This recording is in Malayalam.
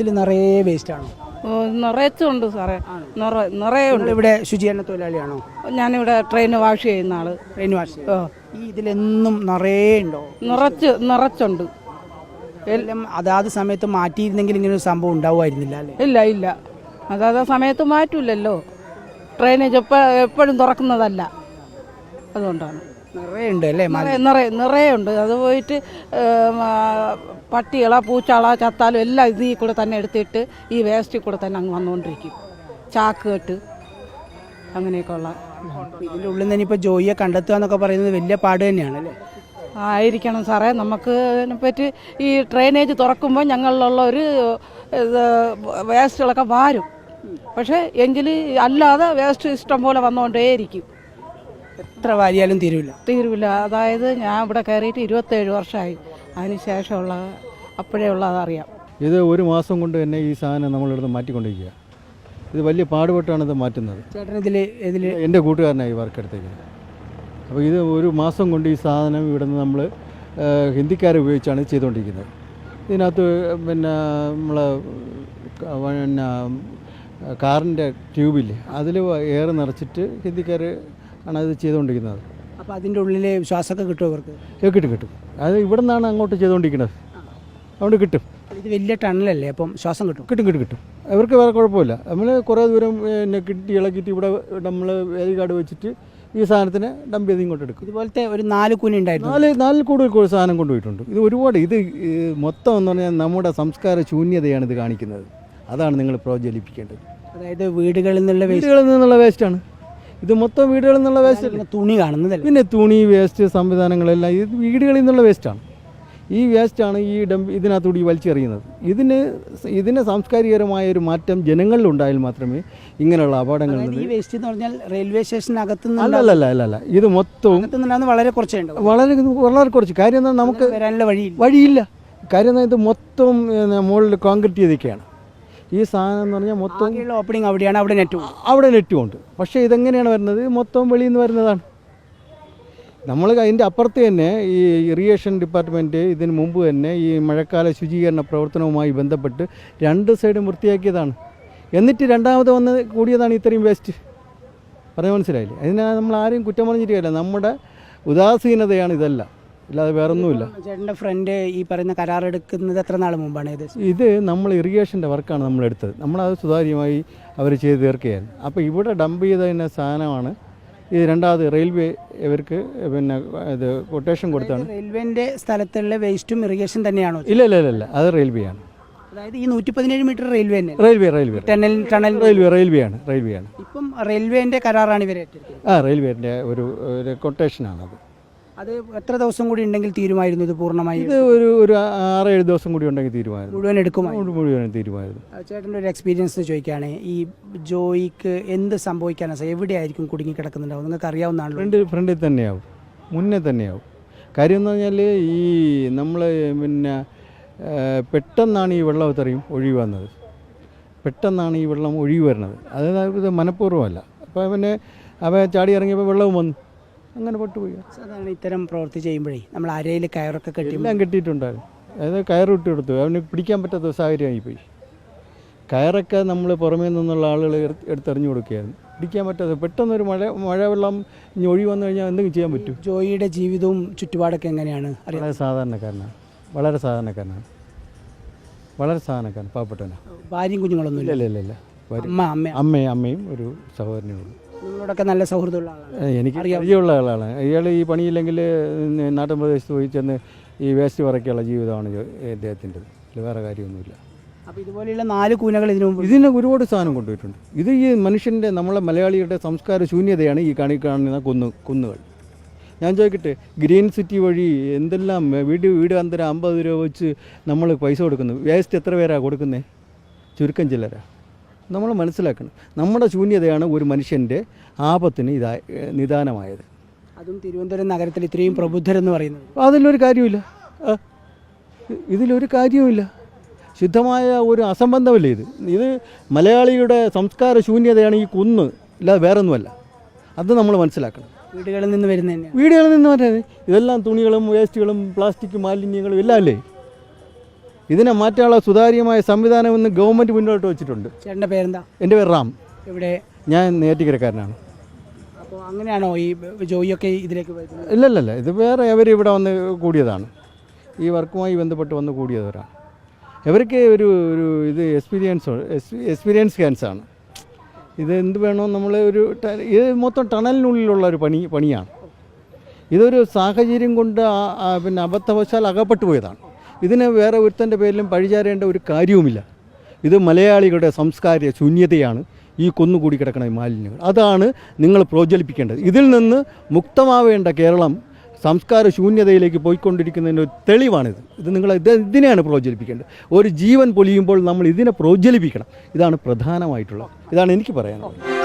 ഇതിൽ നിറയെ വേസ്റ്റ് ആണോ? നിറച്ചുണ്ട് സാറേ. നിറ നിറയെ ഉണ്ട്. ഇവിടെ ശുചീകരണ തൊഴിലാളിയാണോ? ഞാനിവിടെ ട്രെയിൻ വാഷ് ചെയ്യുന്ന ആൾ. ട്രെയിൻ വാഷ് ഓ. ഈ ഇതിലെന്നും നിറയെ ഉണ്ടോ? നിറച്ച് നിറച്ചുണ്ട്. എല്ലാം അതാത് സമയത്ത് മാറ്റിയിരുന്നെങ്കിൽ ഇങ്ങനെ ഒരു സംഭവം ഉണ്ടാവുമായിരുന്നില്ല അല്ലേ? ഇല്ല ഇല്ല. അതാത് സമയത്ത് മാറ്റൂലല്ലോ ട്രെയിനേജ് എപ്പ എപ്പോഴും തുറക്കുന്നതല്ല. അതുകൊണ്ടാണ്. നിറയെ ഉണ്ട് അല്ലേ നിറയെ നിറയെ നിറയുണ്ട് അത് പോയിട്ട് പട്ടികള പൂച്ചാള ചത്താലും എല്ലാം ഇതിൽ കൂടെ തന്നെ എടുത്തിട്ട് ഈ വേസ്റ്റിൽ കൂടെ തന്നെ അങ്ങ് വന്നുകൊണ്ടിരിക്കും. ചാക്ക് കെട്ട് അങ്ങനെയൊക്കെ ഉള്ള ഇതിന്റെ ഉള്ളിൽ നിന്ന് ഇപ്പോൾ ജോയിയെ കണ്ടെത്തുക എന്നൊക്കെ പറയുന്നത് വലിയ പാട് തന്നെയാണ് അല്ലേ? ആയിരിക്കണം സാറേ. നമുക്ക് പറ്റി ഈ ഡ്രെയിനേജ് തുറക്കുമ്പോൾ ഞങ്ങളിലുള്ള ഒരു വേസ്റ്റുകളൊക്കെ വാരും. പക്ഷേ എങ്കിൽ അല്ലാതെ വേസ്റ്റ് ഇഷ്ടം പോലെ വന്നുകൊണ്ടേയിരിക്കും. എത്ര വാരിയാലും തീരുവില്ല തീരുവില്ല അതായത് ഞാൻ ഇവിടെ കയറിയിട്ട് ഇരുപത്തേഴ് വർഷമായി അതിന് ശേഷമുള്ള അപ്പോഴേ ഉള്ളതറിയാം. ഇത് ഒരു മാസം കൊണ്ട് തന്നെ ഈ സാധനം നമ്മളിവിടുന്ന് മാറ്റിക്കൊണ്ടിരിക്കുക. ഇത് വലിയ പാടുപെട്ടാണ് ഇത് മാറ്റുന്നത്. ചേട്ടൻ ഇതിൽ ഇതിൽ എന്റെ കൂട്ടുകാരനായി വർക്ക് എടുത്തേക്കുന്നത് അപ്പോൾ ഇത് ഒരു മാസം കൊണ്ട് ഈ സാധനം ഇവിടെ നിന്ന് നമ്മൾ ഹിന്ദിക്കാരെ ഉപയോഗിച്ചാണ് ചെയ്തുകൊണ്ടിരിക്കുന്നത്. ഇതിനകത്ത് പിന്നെ നമ്മൾ പിന്നെ കാറിന്റെ ട്യൂബില്ലേ അതിൽ എയർ നിറച്ചിട്ട് ഹിന്ദിക്കാർ ആണ് ഇത് ചെയ്തുകൊണ്ടിരിക്കുന്നത്. അപ്പോൾ അതിന്റെ ഉള്ളിലെ ശ്വാസമൊക്കെ കിട്ടും അവർക്ക് കിട്ടും കിട്ടും. അത് ഇവിടെ നിന്നാണ് അങ്ങോട്ട് ചെയ്തുകൊണ്ടിരിക്കുന്നത്. അതുകൊണ്ട് കിട്ടും. ഇത് വലിയ ടണലല്ലേ അപ്പം ശ്വാസം കിട്ടും? കിട്ടും കിട്ടും കിട്ടും. അവർക്ക് വേറെ കുഴപ്പമില്ല. നമ്മൾ കുറേ ദൂരം പിന്നെ കിട്ടി ഇളക്കിയിട്ട് ഇവിടെ നമ്മൾ വേദികാട് വെച്ചിട്ട് ഈ സാധനത്തിന് ഡംപ് ചെയ്ത് ഇങ്ങോട്ട് എടുക്കും. ഇതുപോലത്തെ ഒരു നാല് കുനി ഉണ്ടായിരുന്നു. നാല് നാല് കൂടുതൽ സാധനം കൊണ്ടുപോയിട്ടുണ്ട് ഇത് ഒരുപാട് ഇത് മൊത്തം എന്ന് പറഞ്ഞാൽ നമ്മുടെ സംസ്കാര ശൂന്യതയാണ് ഇത് കാണിക്കുന്നത്. അതാണ് നിങ്ങൾ പ്രോജ്വലിപ്പിക്കേണ്ടത്. അതായത് വീടുകളിൽ നിന്നുള്ള വീടുകളിൽ നിന്നുള്ള വേസ്റ്റാണ് ഇത് മൊത്തം വീടുകളിൽ നിന്നുള്ള വേസ്റ്റ് തുണി കാണുന്നതല്ല? പിന്നെ തുണി വേസ്റ്റ് സംവിധാനങ്ങളെല്ലാം ഇത് വീടുകളിൽ നിന്നുള്ള വേസ്റ്റാണ് ഈ വേസ്റ്റാണ് ഈ ഡംപ് ഇതിനകത്തൂടി വലിച്ചെറിയുന്നത്. ഇതിന് ഇതിന് സാംസ്കാരികരമായ ഒരു മാറ്റം ജനങ്ങളിൽ ഉണ്ടായാൽ മാത്രമേ ഇങ്ങനെയുള്ള അപകടങ്ങൾ ഈ വേസ്റ്റ് എന്ന് പറഞ്ഞാൽ റെയിൽവേ സ്റ്റേഷനകത്ത് അല്ല അല്ല അല്ല അല്ല അല്ല. ഇത് മൊത്തം വളരെ കുറച്ചേ വളരെ വളരെ കുറച്ച്. കാര്യം എന്നാൽ നമുക്ക് വഴിയില്ല. കാര്യം എന്നാൽ ഇത് മൊത്തം മുകളിൽ കോൺക്രീറ്റ് ചെയ്തൊക്കെയാണ് ഈ സാധനം എന്ന് പറഞ്ഞാൽ മൊത്തം ഓപ്പണിംഗ് അവിടെയാണ് അവിടെ നെറ്റ് അവിടെ നെറ്റും ഉണ്ട്. പക്ഷേ ഇതെങ്ങനെയാണ് വരുന്നത്? മൊത്തം വെളിയിൽ നിന്ന് വരുന്നതാണ്. നമ്മൾ അതിന്റെ അപ്പുറത്ത് തന്നെ ഈ ഇറിഗേഷൻ ഡിപ്പാർട്ട്മെന്റ് ഇതിന് മുമ്പ് തന്നെ ഈ മഴക്കാല ശുചീകരണ പ്രവർത്തനവുമായി ബന്ധപ്പെട്ട് രണ്ട് സൈഡും വൃത്തിയാക്കിയതാണ്. എന്നിട്ട് രണ്ടാമത് വന്ന് കൂടിയതാണ് ഇത്രയും വേസ്റ്റ് പറഞ്ഞ മനസ്സിലായില്ലേ? അതിനാ നമ്മൾ ആരെയും കുറ്റം പറഞ്ഞിട്ടില്ല നമ്മുടെ ഉദാസീനതയാണ് ഇതല്ല. ഇല്ലാതെ വേറൊന്നുമില്ല. ചേട്ടന്റെ ഫ്രണ്ട് ഈ പറയുന്ന കരാർ എടുക്കുന്നത് എത്ര നാൾ മുമ്പാണ് ഇത് ഇത് നമ്മൾ ഇറിഗേഷന്റെ വർക്കാണ് നമ്മൾ എടുത്തത്. നമ്മളത് സുതാര്യമായി അവർ ചെയ്ത് തീർക്കുകയാണ്. അപ്പോൾ ഇവിടെ ഡംപ് ചെയ്തതിന്റെ സാധനമാണ്. ഇത് രണ്ടാമത് റെയിൽവേ ഇവർക്ക് പിന്നെ ഇത് കൊട്ടേഷൻ കൊടുത്താണ്. റെയിൽവേന്റെ സ്ഥലത്തുള്ള വേസ്റ്റും ഇറിഗേഷൻ തന്നെയാണോ? ഇല്ല ഇല്ല ഇല്ല അത് റെയിൽവേ ആണ്. അതായത് ഈ നൂറ്റി പതിനേഴ് metre railway railway railway tunnel tunnel railway railway ആണ് റെയിൽവേ ആണ്. ഇപ്പം റെയിൽവേന്റെ കരാറാണ് ഏറ്റെടുത്തത്. ആ റെയിൽവേന്റെ ഒരു കൊട്ടേഷനാണത് അത് എത്ര ദിവസം കൂടി ഉണ്ടെങ്കിൽ തീരുമായിരുന്നു ഇത് പൂർണമായി? ഇത് ഒരു ഒരു ആറ് ഏഴ് ദിവസം കൂടി ഉണ്ടെങ്കിൽ തീരുമാനം മുഴുവൻ എടുക്കുമായി മുഴുവൻ തീരുമാനം ചേട്ടന്റെ ഒരു എക്സ്പീരിയൻസ് ചോദിക്കുകയാണ് ഈ ജോയിക്ക് എന്ത് സംഭവിക്കാനാണ് സാർ എവിടെയായിരിക്കും കുടുങ്ങി കിടക്കുന്നുണ്ടാവും നിങ്ങൾക്ക് അറിയാവുന്നതാണ് ഫ്രണ്ട് ഫ്രണ്ടിൽ തന്നെയാവും. മുന്നേ തന്നെയാവും. കാര്യം എന്ന് പറഞ്ഞാൽ ഈ നമ്മൾ പിന്നെ പെട്ടെന്നാണ് ഈ വെള്ളം ഇത്രയും ഒഴിവ് വന്നത്. പെട്ടെന്നാണ് ഈ വെള്ളം ഒഴിവ് വരുന്നത്. അതായത് ഇത് മനഃപൂർവമല്ല. അപ്പോൾ പിന്നെ അവ ചാടി ഇറങ്ങിയപ്പോൾ വെള്ളവും വന്നു. അങ്ങനെ പൊട്ടുപോയി? സാധാരണ ഇത്തരം പ്രവൃത്തി ചെയ്യുമ്പോഴേ നമ്മൾ അരയിൽ കയറൊക്കെ കെട്ടി എല്ലാം കെട്ടിയിട്ടുണ്ടായിരുന്നു. അതായത് കയറ് ഇട്ടു കൊടുത്തു അവന് പിടിക്കാൻ പറ്റാത്ത സാഹചര്യമായിപ്പോയി. കയറൊക്കെ നമ്മൾ പുറമേ നിന്നുള്ള ആളുകൾ എടുത്ത് എടുത്തെറിഞ്ഞു കൊടുക്കുകയായിരുന്നു. പിടിക്കാൻ പറ്റാതെ പെട്ടെന്നൊരു മഴ മഴ വെള്ളം ഇനി ഒഴിവ് വന്നു കഴിഞ്ഞാൽ എന്തെങ്കിലും ചെയ്യാൻ പറ്റും? ജോയിയുടെ ജീവിതവും ചുറ്റുപാടൊക്കെ എങ്ങനെയാണ്? വളരെ സാധാരണക്കാരനാണ്. വളരെ സാധാരണക്കാരനാണ്. വളരെ സാധാരണക്കാരൻ പാവപ്പെട്ടവനാണ്. ഭാര്യയും കുഞ്ഞുങ്ങളൊന്നും ഇല്ല ഇല്ല ഇല്ല അമ്മ അമ്മയും അമ്മയും ഒരു സഹോദരനേ ഉള്ളൂ. നിങ്ങളോടൊക്കെ നല്ല സൗഹൃദമുള്ള ആളാണ്. എനിക്ക് അറിയാവുള്ള ആളാണ്. ഇയാൾ ഈ പണിയില്ലെങ്കിൽ നാട്ടിൻ പ്രദേശത്ത് പോയി ചെന്ന് ഈ വേസ്റ്റ് പറക്കിയുള്ള ജീവിതമാണ് ഇദ്ദേഹത്തിന്റെ വേറെ കാര്യമൊന്നുമില്ല. അപ്പോൾ ഇതുപോലെയുള്ള നാല് കൂനകൾ ഇതിനു മുമ്പ് ഇതിന് ഒരുപാട് സാധനം കൊണ്ടുപോയിട്ടുണ്ട്. ഇത് ഈ മനുഷ്യന്റെ നമ്മളെ മലയാളിയുടെ സംസ്കാര ശൂന്യതയാണ് ഈ കാണി കാണുന്ന കുന്ന് കുന്നുകൾ. ഞാൻ ചോദിക്കട്ടെ ഗ്രീൻ സിറ്റി വഴി എന്തെല്ലാം വീട് വീട് അന്തരം അമ്പത് രൂപ വെച്ച് നമ്മൾ പൈസ കൊടുക്കുന്നു? വേസ്റ്റ് എത്ര പേരാണ് കൊടുക്കുന്നത് ചുരുക്കം ചിലരാ നമ്മൾ മനസ്സിലാക്കണം. നമ്മുടെ ശൂന്യതയാണ് ഒരു മനുഷ്യന്റെ ആപത്തിന് ഇതാ നിദാനമായത്. അതും തിരുവനന്തപുരം നഗരത്തിൽ ഇത്രയും പ്രബുദ്ധരെന്ന് പറയുന്നത്. അതിലൊരു കാര്യമില്ല. ഇതിലൊരു കാര്യവുമില്ല. ശുദ്ധമായ ഒരു അസംബന്ധമല്ലേ ഇത്? ഇത് മലയാളിയുടെ സംസ്കാര ശൂന്യതയാണ് ഈ കുന്ന് ഇല്ലാതെ വേറൊന്നുമല്ല. അത് നമ്മൾ മനസ്സിലാക്കണം. വീടുകളിൽ നിന്ന് വരുന്ന വീടുകളിൽ നിന്ന് വരുന്നത്. ഇതെല്ലാം തുണികളും വേസ്റ്റുകളും പ്ലാസ്റ്റിക് മാലിന്യങ്ങളും എല്ലാം അല്ലേ? ഇതിനെ മാറ്റാനുള്ള സുതാര്യമായ സംവിധാനം ഇന്ന് ഗവൺമെന്റ് മുന്നോട്ട് വെച്ചിട്ടുണ്ട്. ചേട്ടന്റെ പേരെന്താ? എന്റെ പേര് റാം. ഇവിടെ ഞാൻ നേറ്റിക്കരക്കാരനാണ് അപ്പോൾ അങ്ങനെയാണോ ഈ ജോയിയൊക്കെ ഇതിലേക്ക് ഇല്ലല്ലല്ല ഇത് വേറെ അവർ ഇവിടെ വന്ന് കൂടിയതാണ്. ഈ വർക്കുമായി ബന്ധപ്പെട്ട് വന്ന് കൂടിയവരാണ്. ഇവർക്ക് ഒരു ഒരു ഇത് എക്സ്പീരിയൻസ് എക്സ്പീരിയൻസ് ക്യാൻസാണ് ഇത് എന്ത് വേണോ നമ്മൾ ഒരു ഇത് മൊത്തം ടണലിനുള്ളിലുള്ള ഒരു പണി പണിയാണ്. ഇതൊരു സാഹചര്യം കൊണ്ട് പിന്നെ അബദ്ധവശാൽ അകപ്പെട്ടു പോയതാണ് ഇതിന് വേറെ ഒരുത്തന്റെ പേരിലും പഴിചാരേണ്ട ഒരു കാര്യവുമില്ല. ഇത് മലയാളികളുടെ സംസ്കാര ശൂന്യതയാണ് ഈ കൊന്നുകൂടി കിടക്കുന്ന മാലിന്യങ്ങൾ. അതാണ് നിങ്ങൾ പ്രോജ്വലിപ്പിക്കേണ്ടത്. ഇതിൽ നിന്ന് മുക്തമാവേണ്ട കേരളം സംസ്കാര ശൂന്യതയിലേക്ക് പോയിക്കൊണ്ടിരിക്കുന്നതിന്റെ ഒരു തെളിവാണിത്. ഇത് നിങ്ങൾ ഇത് ഇതിനെയാണ് പ്രോജ്വലിപ്പിക്കേണ്ടത്. ഒരു ജീവൻ പൊലിയുമ്പോൾ നമ്മൾ ഇതിനെ പ്രോജ്വലിപ്പിക്കണം. ഇതാണ് പ്രധാനമായിട്ടുള്ളത്. ഇതാണ് എനിക്ക് പറയാനുള്ളത്.